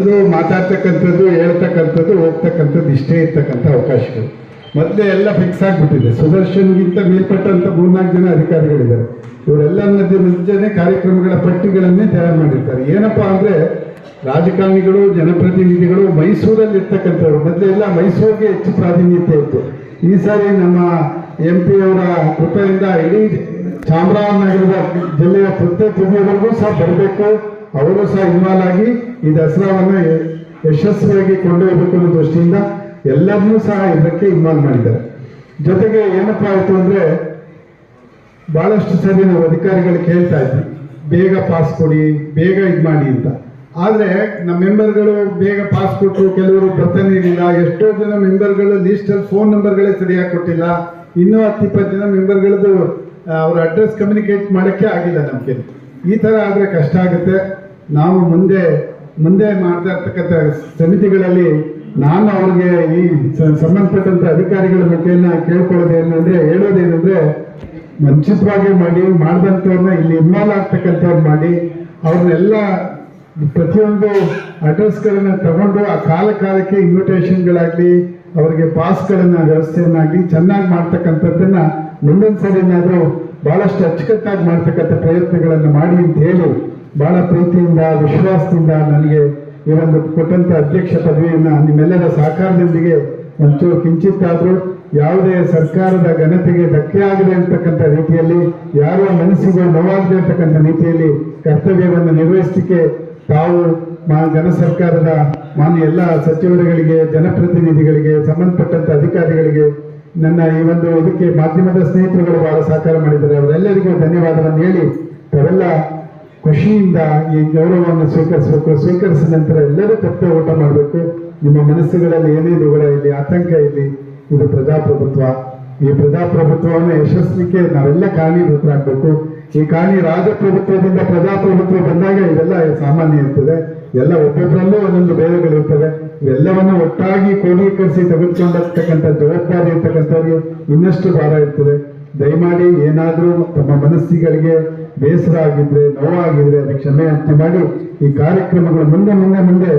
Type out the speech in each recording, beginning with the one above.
ಮಾತಾಡ್ತಕ್ಕಂಥದ್ದು, ಹೇಳ್ತಕ್ಕಂಥದ್ದು, ಹೋಗ್ತಕ್ಕಂಥದ್ದು ಇಷ್ಟೇ ಇರ್ತಕ್ಕಂಥ ಅವಕಾಶಗಳು. ಮೊದಲೇ ಎಲ್ಲ ಫಿಕ್ಸ್ ಆಗಿಬಿಟ್ಟಿದೆ. ಸುದರ್ಶನ್ಗಿಂತ ಮೇಲ್ಪಟ್ಟಂಥ ಮೂರ್ನಾಲ್ಕು ಜನ ಅಧಿಕಾರಿಗಳಿದ್ದಾರೆ. ಇವರೆಲ್ಲ ಮಧ್ಯೆ ಮುಂಚೆನೆ ಕಾರ್ಯಕ್ರಮಗಳ ಪಟ್ಟಿಗಳನ್ನೇ ತಯಾರು ಮಾಡಿರ್ತಾರೆ. ಏನಪ್ಪಾ ಅಂದ್ರೆ, ರಾಜಕಾರಣಿಗಳು, ಜನಪ್ರತಿನಿಧಿಗಳು ಮೈಸೂರಲ್ಲಿ ಇರ್ತಕ್ಕಂಥವ್ರು ಮೊದಲೇ ಎಲ್ಲ ಮೈಸೂರಿಗೆ ಹೆಚ್ಚು ಪ್ರಾಧಾನ್ಯತೆ ಇತ್ತು. ಈ ಸಾರಿ ನಮ್ಮ ಎಂ ಪಿ ಅವರ ಕೃಪೆಯಿಂದ ಇಡೀ ಚಾಮರಾಜನಗರದ ಜಿಲ್ಲೆಯ ಪ್ರತ್ಯೇಕ ಜಿಲ್ಲೆಗಳಿಗೂ ಸಹ ಬರಬೇಕು. ಅವರು ಸಹ ಇನ್ವಾಲ್ವ್ ಆಗಿ ಈ ದಸರಾವನ್ನು ಯಶಸ್ವಿಯಾಗಿ ಕೊಂಡೊಯ್ಯಬೇಕು ಅನ್ನೋ ದೃಷ್ಟಿಯಿಂದ ಎಲ್ಲರನ್ನೂ ಸಹ ಇದಕ್ಕೆ ಇನ್ವಾಲ್ವ್ ಮಾಡಿದ್ದಾರೆ. ಜೊತೆಗೆ ಏನಪ್ಪಾ ಆಯ್ತು ಅಂದ್ರೆ ಬಹಳಷ್ಟು ಸರಿ ನಾವು ಅಧಿಕಾರಿಗಳು ಕೇಳ್ತಾ ಇದ್ವಿ. ಬೇಗ ಪಾಸ್ ಕೊಡಿ, ಬೇಗ ಇದು ಮಾಡಿ ಅಂತ. ಆದರೆ ನಮ್ಮ ಮೆಂಬರ್ಗಳು ಬೇಗ ಪಾಸ್ ಕೊಟ್ಟರು ಕೆಲವರು ಬರ್ತಾನೆ ಇರಲಿಲ್ಲ. ಎಷ್ಟೋ ಜನ ಮೆಂಬರ್ಗಳು ಲೀಸ್ಟಲ್ಲಿ ಫೋನ್ ನಂಬರ್ಗಳೇ ಸರಿಯಾಗಿ ಕೊಟ್ಟಿಲ್ಲ. ಇನ್ನೂ ಹತ್ತು, ಇಪ್ಪತ್ತು ಜನ ಮೆಂಬರ್ಗಳದ್ದು ಅವ್ರ ಅಡ್ರೆಸ್ ಕಮ್ಯುನಿಕೇಟ್ ಮಾಡೋಕ್ಕೆ ಆಗಿಲ್ಲ ನಮಗೆ. ಈ ಥರ ಆದರೆ ಕಷ್ಟ ಆಗುತ್ತೆ. ನಾವು ಮುಂದೆ ಮುಂದೆ ಮಾಡ್ತಾ ಇರ್ತಕ್ಕಂಥ ಸಮಿತಿಗಳಲ್ಲಿ ನಾನು ಅವ್ರಿಗೆ ಈ ಸಂಬಂಧಪಟ್ಟಂತ ಅಧಿಕಾರಿಗಳ ಮುಖೇನ ಕೇಳ್ಕೊಳ್ಳೋದೇನಂದ್ರೆ ಹೇಳೋದೇನಂದ್ರೆ ಮುಂಚಿತವಾಗಿ ಮಾಡಿ ಮಾಡಿದಂಥವ್ರನ್ನ ಇಲ್ಲಿ ಇನ್ವಾಲ್ವ್ ಆಗ್ತಕ್ಕಂಥವ್ರು ಮಾಡಿ ಅವ್ರನ್ನೆಲ್ಲ ಪ್ರತಿಯೊಂದು ಅಡ್ರೆಸ್ಗಳನ್ನ ತಗೊಂಡು ಆ ಕಾಲ ಕಾಲಕ್ಕೆ ಇನ್ವಿಟೇಷನ್ಗಳಾಗ್ಲಿ ಅವರಿಗೆ ಪಾಸ್ಗಳನ್ನ ವ್ಯವಸ್ಥೆಯನ್ನಾಗಲಿ ಚೆನ್ನಾಗಿ ಮಾಡ್ತಕ್ಕಂಥದ್ದನ್ನ ಸರಿ ಏನಾದರೂ ಬಹಳಷ್ಟು ಅಚ್ಚುಕಟ್ಟಾಗಿ ಮಾಡ್ತಕ್ಕಂಥ ಪ್ರಯತ್ನಗಳನ್ನು ಮಾಡಿ ಅಂತ ಹೇಳಿ ಬಹಳ ಪ್ರೀತಿಯಿಂದ, ವಿಶ್ವಾಸದಿಂದ ನನಗೆ ಈ ಒಂದು ಕೊಟ್ಟಂತ ಅಧ್ಯಕ್ಷ ಪದವಿಯನ್ನು ನಿಮ್ಮೆಲ್ಲರ ಸಹಕಾರದೊಂದಿಗೆ ಒಂಚೂರು ಕಿಂಚಿತ್ತಾದರೂ ಯಾವುದೇ ಸರ್ಕಾರದ ಘನತೆಗೆ ಧಕ್ಕೆ ಆಗದೆ ಅಂತಕ್ಕಂಥ ರೀತಿಯಲ್ಲಿ, ಯಾರ ಮನಸ್ಸಿಗೆ ನೋವಾಗದೆ ಅಂತಕ್ಕಂಥ ರೀತಿಯಲ್ಲಿ ಕರ್ತವ್ಯವನ್ನು ನಿರ್ವಹಿಸಲಿಕ್ಕೆ ತಾವು ಮಾ ಜನ ಸರ್ಕಾರದ ಮಾನ್ಯ ಎಲ್ಲ ಸಚಿವರುಗಳಿಗೆ, ಜನಪ್ರತಿನಿಧಿಗಳಿಗೆ, ಸಂಬಂಧಪಟ್ಟಂತ ಅಧಿಕಾರಿಗಳಿಗೆ ನನ್ನ ಈ ಒಂದು ಇದಕ್ಕೆ ಮಾಧ್ಯಮದ ಸ್ನೇಹಿತರುಗಳು ಬಹಳ ಸಹಕಾರ ಮಾಡಿದ್ದಾರೆ. ಅವರೆಲ್ಲರಿಗೂ ಧನ್ಯವಾದವನ್ನು ಹೇಳಿ, ತಾವೆಲ್ಲ ಖುಷಿಯಿಂದ ಈ ಗೌರವವನ್ನು ಸ್ವೀಕರಿಸಬೇಕು. ಸ್ವೀಕರಿಸಿದ ನಂತರ ಎಲ್ಲರೂ ತಪ್ಪೆ ಊಟ ಮಾಡಬೇಕು. ನಿಮ್ಮ ಮನಸ್ಸುಗಳಲ್ಲಿ ಏನೇ ದುಗಳ ಇಲ್ಲಿ ಆತಂಕ ಇಲ್ಲಿ ಇದು ಪ್ರಜಾಪ್ರಭುತ್ವ. ಈ ಪ್ರಜಾಪ್ರಭುತ್ವವನ್ನು ಯಶಸ್ವಿಗೆ ನಾವೆಲ್ಲ ಕಾರಣೀಭೂತರಾಗಬೇಕು. ಈ ಕಾಣಿ ರಾಜಪ್ರಭುತ್ವದಿಂದ ಪ್ರಜಾಪ್ರಭುತ್ವ ಬಂದಾಗ ಇದೆಲ್ಲ ಸಾಮಾನ್ಯ ಇರ್ತದೆ. ಎಲ್ಲ ಒಬ್ಬೊಬ್ಬರಲ್ಲೂ ಒಂದೊಂದು ಭೇದಗಳಿರ್ತವೆ ಇವೆಲ್ಲವನ್ನು ಒಟ್ಟಾಗಿ ಕ್ರೋಢೀಕರಿಸಿ ತೆಗೆದುಕೊಂಡಿರ್ತಕ್ಕಂಥ ಜವಾಬ್ದಾರಿ ಇರ್ತಕ್ಕಂಥವ್ರಿಗೆ ಇನ್ನಷ್ಟು ಭಾರ ಇರ್ತದೆ. ದಯಮಾಡಿ ಏನಾದರೂ ತಮ್ಮ ಮನಸ್ಸಿಗಳಿಗೆ ಬೇಸರ ಆಗಿದ್ರೆ ನೋವಾಗಿದ್ರೆ ಅದಕ್ಕೆ ಕ್ಷಮೆ ಅಂತ ಮಾಡಿ ಈ ಕಾರ್ಯಕ್ರಮಗಳು ಮುಂದೆ ಮುಂದೆ ಮುಂದೆ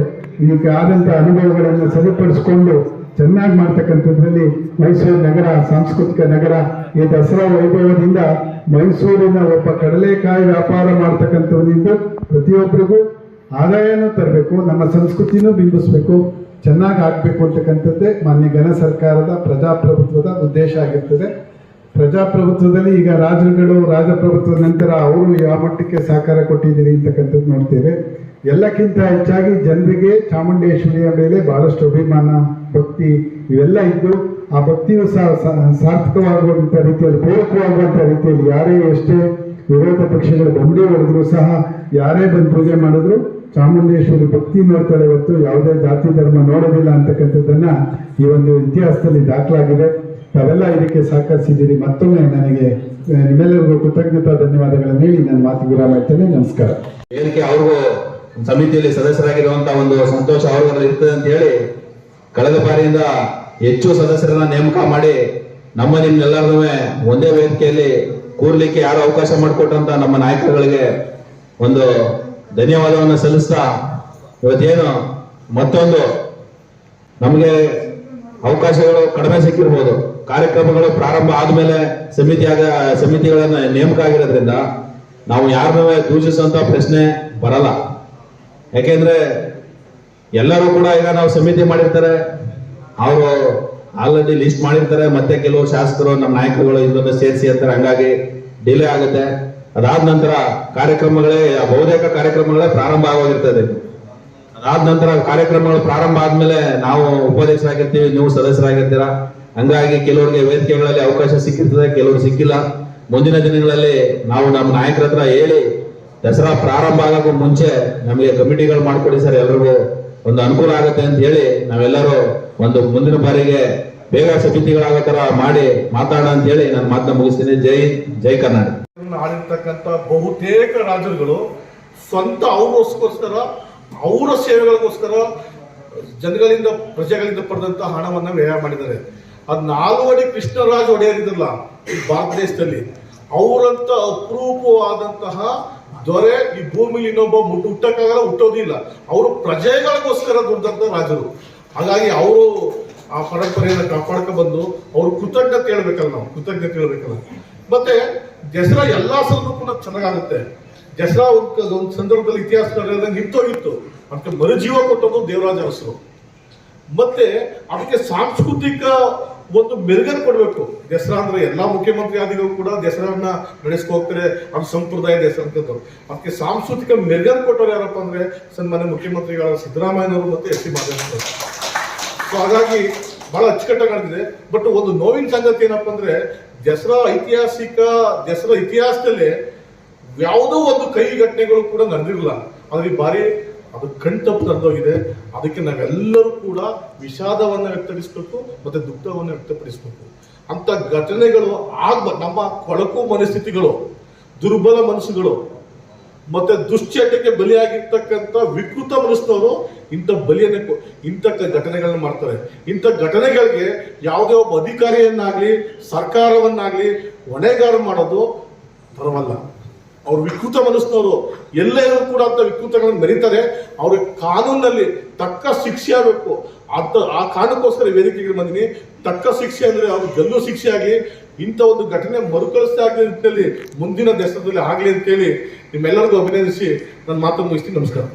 ಇದಕ್ಕೆ ಆದಂತ ಅನುಭವಗಳನ್ನು ಸರಿಪಡಿಸ್ಕೊಂಡು ಚೆನ್ನಾಗಿ ಮಾಡ್ತಕ್ಕಂಥದ್ರಲ್ಲಿ ಮೈಸೂರು ನಗರ, ಸಾಂಸ್ಕೃತಿಕ ನಗರ, ಈ ದಸರಾ ವೈಭವದಿಂದ ಮೈಸೂರಿನ ಒಬ್ಬ ಕಡಲೆಕಾಯಿ ವ್ಯಾಪಾರ ಮಾಡ್ತಕ್ಕಂಥವನಿಂದ ಪ್ರತಿಯೊಬ್ಬರಿಗೂ ಆದಾಯನೂ ತರಬೇಕು, ನಮ್ಮ ಸಂಸ್ಕೃತಿನೂ ಬಿಂಬಿಸ್ಬೇಕು, ಚೆನ್ನಾಗಿ ಆಗಬೇಕು ಅಂತಕ್ಕಂಥದ್ದೇ ಮಾನ್ಯ ಘನ ಸರ್ಕಾರದ ಪ್ರಜಾಪ್ರಭುತ್ವದ ಉದ್ದೇಶ ಆಗಿರ್ತದೆ. ಪ್ರಜಾಪ್ರಭುತ್ವದಲ್ಲಿ ಈಗ ರಾಜರುಗಳು ರಾಜಪ್ರಭುತ್ವದ ನಂತರ ಅವರು ಯಾವ ಮಟ್ಟಕ್ಕೆ ಸಹಕಾರ ಕೊಟ್ಟಿದ್ದೀರಿ ಅಂತಕ್ಕಂಥದ್ದು ನೋಡ್ತೇವೆ ಎಲ್ಲಕ್ಕಿಂತ ಹೆಚ್ಚಾಗಿ ಜನರಿಗೆ ಚಾಮುಂಡೇಶ್ವರಿಯ ಮೇಲೆ ಬಹಳಷ್ಟು ಅಭಿಮಾನ, ಭಕ್ತಿ ಇವೆಲ್ಲ ಇದ್ದು, ಆ ಭಕ್ತಿಯು ಸಹ ಸಾ- ಸಾರ್ಥಕವಾಗುವಂತ ರೀತಿಯಲ್ಲಿ ಪೂರಕವಾಗುವಂತ ರೀತಿಯಲ್ಲಿ ಯಾರೇ ಎಷ್ಟೇ ವಿರೋಧ ಪಕ್ಷಗಳ ಬಂಡಿ ಹೊಡೆದ್ರು ಸಹ, ಯಾರೇ ಬಂದು ಪೂಜೆ ಮಾಡಿದ್ರು ಚಾಮುಂಡೇಶ್ವರಿ ಭಕ್ತಿ ನೋಡ್ತಾಳೆ ಹೊರತು ಯಾವುದೇ ಜಾತಿ ಧರ್ಮ ನೋಡೋದಿಲ್ಲ ಅಂತಕ್ಕಂಥದ್ದನ್ನ ಈ ಒಂದು ಇತಿಹಾಸದಲ್ಲಿ ದಾಖಲಾಗಿದೆ. ತಾವೆಲ್ಲ ಇದಕ್ಕೆ ಸಹಕರಿಸಿದ್ದೀರಿ. ಮತ್ತೊಮ್ಮೆ ನನಗೆ ನಿಮ್ಮೆಲ್ಲರಿಗೂ ಕೃತಜ್ಞತಾ ಧನ್ಯವಾದಗಳನ್ನು ಹೇಳಿ ನನ್ನ ಮಾತು ವಿರಾಮ ಇರ್ತೇನೆ ನಮಸ್ಕಾರ. ಏನಕ್ಕೆ ಅವ್ರಿಗೂ ಸಮಿತಿಯಲ್ಲಿ ಸದಸ್ಯರಾಗಿರುವಂತಹ ಒಂದು ಸಂತೋಷ ಅವ್ರಿಗೆಲ್ಲ ಇರ್ತದೆ ಅಂತ ಹೇಳಿ ಕಳೆದ ಬಾರಿಯಿಂದ ಹೆಚ್ಚು ಸದಸ್ಯರನ್ನ ನೇಮಕ ಮಾಡಿ ನಮ್ಮ ನಿಮ್ಮೆಲ್ಲರೂ ಒಂದೇ ವೇದಿಕೆಯಲ್ಲಿ ಕೂರ್ಲಿಕ್ಕೆ ಯಾರು ಅವಕಾಶ ಮಾಡಿಕೊಟ್ಟಂತ ನಮ್ಮ ನಾಯಕರುಗಳಿಗೆ ಒಂದು ಧನ್ಯವಾದವನ್ನು ಸಲ್ಲಿಸ್ತಾ ಇವತ್ತೇನು ಮತ್ತೊಂದು ನಮಗೆ ಅವಕಾಶಗಳು ಕಡಿಮೆ ಸಿಕ್ಕಿರ್ಬೋದು. ಕಾರ್ಯಕ್ರಮಗಳು ಪ್ರಾರಂಭ ಆದ್ಮೇಲೆ ಸಮಿತಿಯಾಗ ಸಮಿತಿಗಳನ್ನ ನೇಮಕ ಆಗಿರೋದ್ರಿಂದ ನಾವು ಯಾರನ್ನ ದೂಷಿಸುವಂತ ಪ್ರಶ್ನೆ ಬರಲ್ಲ. ಯಾಕೆಂದ್ರೆ ಎಲ್ಲರೂ ಕೂಡ ಈಗ ನಾವು ಸಮಿತಿ ಮಾಡಿರ್ತಾರೆ, ಅವರು ಆಲ್ರೆಡಿ ಲಿಸ್ಟ್ ಮಾಡಿರ್ತಾರೆ, ಮತ್ತೆ ಕೆಲವು ಶಾಸಕರು, ನಮ್ಮ ನಾಯಕರುಗಳು ಇದನ್ನ ಸೇರಿಸಿ ಅಂತಾರೆ. ಹಂಗಾಗಿ ಡಿಲೇ ಆಗುತ್ತೆ. ಅದಾದ ನಂತರ ಕಾರ್ಯಕ್ರಮಗಳೇ, ಬಹುತೇಕ ಕಾರ್ಯಕ್ರಮಗಳೇ ಪ್ರಾರಂಭ ಆಗೋಗಿರ್ತದೆ. ಅದಾದ ನಂತರ ಕಾರ್ಯಕ್ರಮಗಳು ಪ್ರಾರಂಭ ಆದ್ಮೇಲೆ ನಾವು ಉಪಾಧ್ಯಕ್ಷರಾಗಿರ್ತೀವಿ, ನೀವು ಸದಸ್ಯರಾಗಿರ್ತೀರಾ? ಹಂಗಾಗಿ ಕೆಲವರಿಗೆ ವೇದಿಕೆಗಳಲ್ಲಿ ಅವಕಾಶ ಸಿಕ್ಕಿರ್ತದೆ, ಕೆಲವರು ಸಿಕ್ಕಿಲ್ಲ. ಮುಂದಿನ ದಿನಗಳಲ್ಲಿ ನಾವು ನಮ್ಮ ನಾಯಕರ ಹತ್ರ ಹೇಳಿ, ದಸರಾ ಪ್ರಾರಂಭ ಆಗೋಕ್ಕೂ ಮುಂಚೆ ನಮಗೆ ಕಮಿಟಿಗಳು ಮಾಡಿಕೊಡಿ ಸರ್, ಎಲ್ರಿಗೂ ಒಂದು ಅನುಕೂಲ ಆಗುತ್ತೆ ಅಂತ ಹೇಳಿ ನಾವೆಲ್ಲರೂ ಒಂದು ಮುಂದಿನ ಬಾರಿಗೆ ಬೇಗ ಸಮಿತಿಗಳಾಗೋ ತರ ಮಾಡಿ ಮಾತಾಡ ಅಂತ ಹೇಳಿ ನಾನು ಮಾತನ್ನ ಮುಗಿಸ್ತೀನಿ. ಜೈ ಜೈ ಕರ್ನಾಟಕ. ಆಡಿರ್ತಕ್ಕಂತ ಬಹುತೇಕ ರಾಜರುಗಳು ಸ್ವಂತ ಅವರಿಗೋಸ್ಕರ, ಅವರ ಸೇವೆಗಳಿಗೋಸ್ಕರ ಜನಗಳಿಂದ, ಪ್ರಜೆಗಳಿಂದ ಪಡೆದಂತ ಹಣವನ್ನ ವ್ಯಯ ಮಾಡಿದ್ದಾರೆ. ಅದ್ ನಾಲ್ವಡಿ ಕೃಷ್ಣರಾಜ ಒಡೆಯರಿದ್ರಲ್ಲ ಈ ಭಾರತ ದೇಶದಲ್ಲಿ, ಅವರಂತ ಅಪರೂಪವಾದಂತಹ ದೊರೆ ಈ ಭೂಮಿಲಿ ಇನ್ನೊಬ್ಬ ಮುಟ್ಟು ಹುಟ್ಟಕ್ಕಾಗಲ್ಲ, ಹುಟ್ಟೋದಿಲ್ಲ. ಅವರು ಪ್ರಜೆಗಳಿಗೋಸ್ಕರ ದುಡ್ದಂತ ರಾಜರು. ಹಾಗಾಗಿ ಅವರು ಆ ಪರಂಪರೆಯನ್ನು ಕಾಪಾಡ್ಕೊ ಬಂದು ಅವ್ರು ಕೃತಜ್ಞತೆ ಹೇಳ್ಬೇಕಲ್ಲ ನಾವು, ಕೃತಜ್ಞತೆ ಹೇಳ್ಬೇಕಲ್ಲ. ಮತ್ತೆ ದಸರಾ ಎಲ್ಲಾ ಸಲೂ ಕೂಡ ಚೆನ್ನಾಗಾಗುತ್ತೆ. ದಸರಾ ಒಂದು ಒಂದು ಸಂದರ್ಭದಲ್ಲಿ ಇತಿಹಾಸದಲ್ಲಿ ನಿಂತೋಗಿತ್ತು ಅದಕ್ಕೆ ಮರುಜೀವ ಕೊಟ್ಟದ್ದು ದೇವರಾಜ ಅರಸರು. ಮತ್ತೆ ಅದಕ್ಕೆ ಸಾಂಸ್ಕೃತಿಕ ಒಂದು ಮೆರುಗನ್ನು ಕೊಡಬೇಕು. ದಸರಾ ಅಂದ್ರೆ ಎಲ್ಲ ಮುಖ್ಯಮಂತ್ರಿ ಆದಿಗಳು ಕೂಡ ದಸರಾನ ನಡೆಸ್ಕೊ ಹೋಗ್ತಾರೆ. ಅವ್ರ ಸಂಪ್ರದಾಯ ದಸರಾ ಅಂತಂದ್ರು. ಅದಕ್ಕೆ ಸಾಂಸ್ಕೃತಿಕ ಮೆರುಗನ್ನು ಕೊಟ್ಟವ್ರು ಯಾರಪ್ಪ ಅಂದ್ರೆ ಸನ್ಮಾನ್ಯ ಮುಖ್ಯಮಂತ್ರಿಗಳ ಸಿದ್ದರಾಮಯ್ಯನವರು ಮತ್ತೆ ಎಸ್ ಸಿ ಮಾದೇವನವರು ಸೊ ಹಾಗಾಗಿ ಬಹಳ ಅಚ್ಚುಕಟ್ಟಾಗಿ ನಡೆದಿದೆ ಬಟ್ ಒಂದು ನೋವಿನ ಸಂಗತಿ ಏನಪ್ಪ ಅಂದ್ರೆ ದಸರಾ ಐತಿಹಾಸಿಕ, ದಸರಾ ಇತಿಹಾಸದಲ್ಲಿ ಯಾವುದೋ ಒಂದು ಕೈ ಘಟನೆಗಳು ಕೂಡ ನಡೆದಿರಲಿಲ್ಲ ಅದ್ರಲ್ಲಿ ಬಾರಿ ಅದು ಕಣ್ತಪ್ಪು ನಡೆದೋಗಿದೆ ಅದಕ್ಕೆ ನಾವೆಲ್ಲರೂ ಕೂಡ ವಿಷಾದವನ್ನು ವ್ಯಕ್ತಪಡಿಸ್ಬೇಕು ಮತ್ತೆ ದುಃಖವನ್ನು ವ್ಯಕ್ತಪಡಿಸ್ಬೇಕು. ಅಂತ ಘಟನೆಗಳು ಆಗ್ಬ, ನಮ್ಮ ಕೊಳಕು ಮನಸ್ಥಿತಿಗಳು, ದುರ್ಬಲ ಮನಸ್ಸುಗಳು, ಮತ್ತೆ ದುಶ್ಚಟಕ್ಕೆ ಬಲಿಯಾಗಿರ್ತಕ್ಕಂಥ ವಿಕೃತ ಮನಸ್ಸಿನವರು ಇಂಥ ಬಲಿಯನ್ನು ಇಂಥ ಘಟನೆಗಳನ್ನ ಮಾಡ್ತಾರೆ. ಇಂಥ ಘಟನೆಗಳಿಗೆ ಯಾವುದೇ ಒಬ್ಬ ಅಧಿಕಾರಿಯನ್ನಾಗಲಿ, ಸರ್ಕಾರವನ್ನಾಗಲಿ ಹೊಣೆಗಾರ ಮಾಡೋದು ಬರವಲ್ಲ ಅವ್ರು ವಿಕೃತ ಮನಸ್ಸಿನವರು ಎಲ್ಲರೂ ಕೂಡ ಅಂತ ವಿಕೃತಗಳನ್ನು ಮೆರೀತಾರೆ. ಅವ್ರಿಗೆ ಕಾನೂನಲ್ಲಿ ತಕ್ಕ ಶಿಕ್ಷೆ ಆಗಬೇಕು. ಅಂತ ಆ ಕಾರಣಕ್ಕೋಸ್ಕರ ವೇದಿಕೆಗೆ ಬಂದಿನಿ. ತಕ್ಕ ಶಿಕ್ಷೆ ಅಂದರೆ ಅವ್ರು ಗಲ್ಲು ಶಿಕ್ಷೆ ಆಗಲಿ, ಇಂಥ ಒಂದು ಘಟನೆ ಮರುಕಳಿಸ್ತಾ ಆಗಲಿ ನಿಟ್ಟಿನಲ್ಲಿ ಮುಂದಿನ ದೇಶದಲ್ಲಿ ಆಗಲಿ ಅಂತೇಳಿ ನಿಮ್ಮೆಲ್ಲರಿಗೂ ಅಭಿನಂದಿಸಿ. ನನ್ನ ಮಾತನ್ನು ಮುಗಿಸ್ತೀನಿ. ನಮಸ್ಕಾರ.